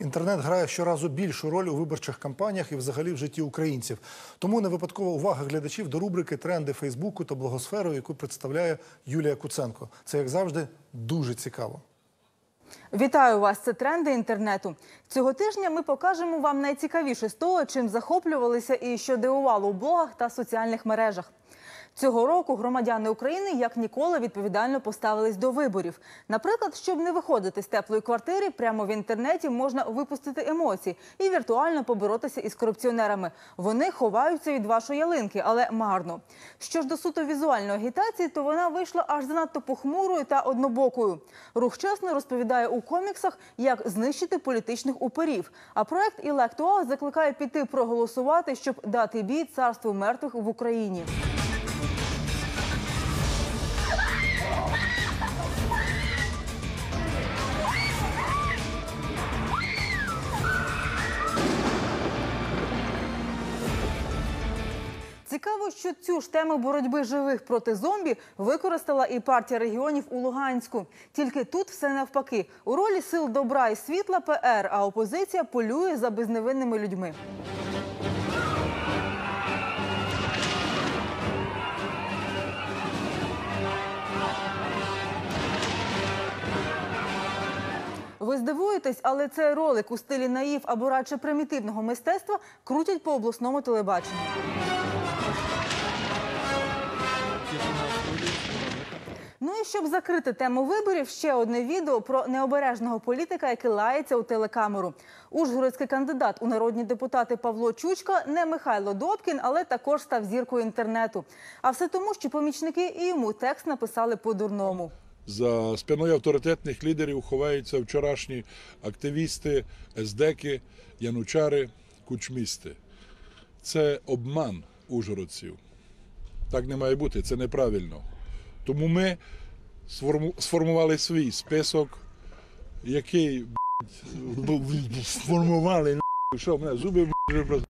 Інтернет грає щоразу більшу роль у виборчих кампаніях і взагалі в житті українців. Тому не випадкова увага глядачів до рубрики Тренди Фейсбуку та Благосферу, яку представляє Юлія Куценко. Це як завжди дуже цікаво. Вітаю вас! Це тренди інтернету. Цього тижня ми покажемо вам найцікавіше з того, чим захоплювалися і що дивувало у блогах та соціальних мережах. Цього року громадяни України як ніколи відповідально поставились до виборів. Наприклад, щоб не виходити з теплої квартири, прямо в інтернеті можна випустити емоції і віртуально поборотися із корупціонерами. Вони ховаються від вашої ялинки, але марно. Що ж до суто візуальної агітації, то вона вийшла аж занадто похмурою та однобокою. Рух чесно розповідає у коміксах, як знищити політичних уперів. А проект «Ілектуал» закликає піти проголосувати, щоб дати бій царству мертвих в Україні. Цікаво, що цю ж тему боротьби живих проти зомбі використала і партія регіонів у Луганську. Тільки тут все навпаки. У ролі сил добра і світла ПР, а опозиція полює за безневинними людьми. Ви здивуєтесь, але цей ролик у стилі наїв або радше примітивного мистецтва крутять по обласному телебаченню. Ну і щоб закрити тему виборів, ще одне відео про необережного політика, який лається у телекамеру. Ужгородський кандидат у народні депутати Павло Чучка не Михайло Добкін, але також став зіркою інтернету. А все тому, що помічники і йому текст написали по-дурному. За спиною авторитетних лідерів ховаються вчорашні активісти, ездеки, янучари, кучмісти. Це обман ужгородців. Так не має бути, це неправильно. Тому ми сформували свій список, який сформували, що в мене зуби вже просто